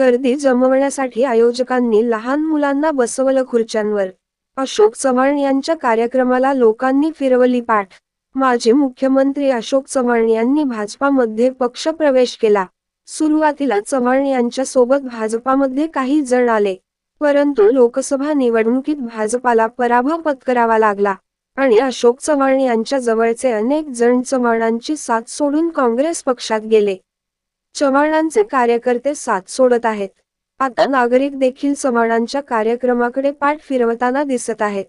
गर्दी जमवण्यासाठी आयोजकांनी लहान मुलांना बसवलं खुर्च्यांवर. अशोक चव्हाण यांच्या कार्यक्रमाला लोकांनी फिरवली पाठ. माजी मुख्यमंत्री अशोक चव्हाण यांनी भाजपामध्ये पक्षप्रवेश केला. सुरुवातीला चव्हाण यांच्या सोबत भाजपामध्ये काही जण आले. परंतु लोकसभा निवडणुकीत भाजपाला पराभव पत्करावा लागला आणि अशोक चव्हाण यांच्या जवळचे अनेक जण चव्हाणांची साथ सोडून काँग्रेस पक्षात गेले. चव्हाणांचे कार्यकर्ते साथ सोडत आहेत. आता नागरिक देखील चव्हाणांच्या कार्यक्रमाकडे पाठ फिरवताना दिसत आहेत.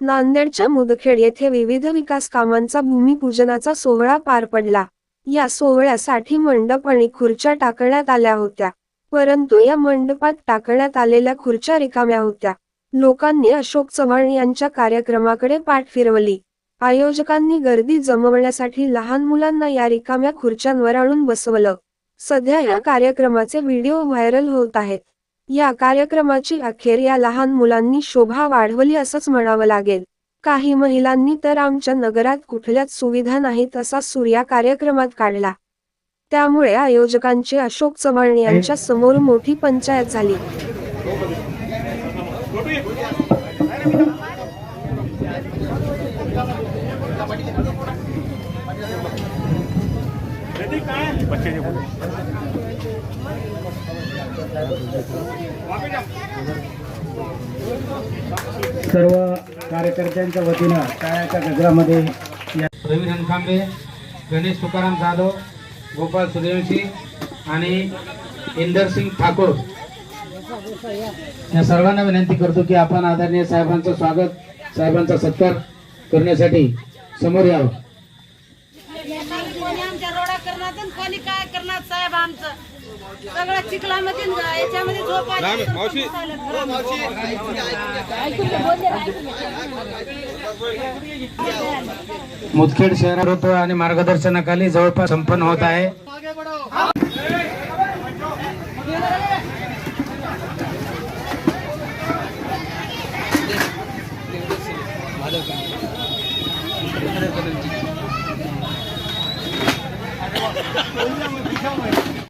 नांदेडच्या मुदखेड येथे विविध विकास कामांचा भूमिपूजनाचा सोहळा पार पडला. या सोहळ्यासाठी मंडप आणि खुर्च्या टाकण्यात आल्या होत्या. परंतु या मंडपात टाकण्यात आलेल्या खुर्च्या रिकाम्या होत्या. लोकांनी अशोक चव्हाण यांच्या कार्यक्रमाकडे पाठ फिरवली. आयोजकांनी गर्दी जमवण्यासाठी लहान मुलांना या रिकाम्या खुर्च्यांवर आणून बसवलं. सध्या या कार्यक्रमाचे व्हिडिओ व्हायरल होत आहेत. या कार्यक्रमाची अखेर या लहान मुलांनी शोभा वाढवली असंच म्हणावं लागेल. काही महिलांनी तर आमच्या नगरात कुठल्याच सुविधा नाहीत असा सूर्या कार्यक्रमात काढला. त्यामुळे आयोजकांची अशोक चव्हाण यांच्या समोर मोठी पंचायत झाली. सर्व कार्यकर्त्यांच्या वतीनं टाळ्याच्या गजरामध्ये या रवी रणखांबे गणेश तुकाराम जाधव गोपाल सूर्यवंशी आणि इंदर सिंग ठाकूर. या सर्वांना विनंती करतो की आपण आदरणीय साहेबांचं स्वागत साहेबांचा सत्कार करण्यासाठी समोर यावं. करणार कोणी काय करणार साहेब आमचं? सगळं चिखलामध्ये याच्यामध्ये मुदखेड शहरात होतं आणि मार्गदर्शनाखाली जवळपास संपन्न होत आहे. Hocam, hocam, hocam.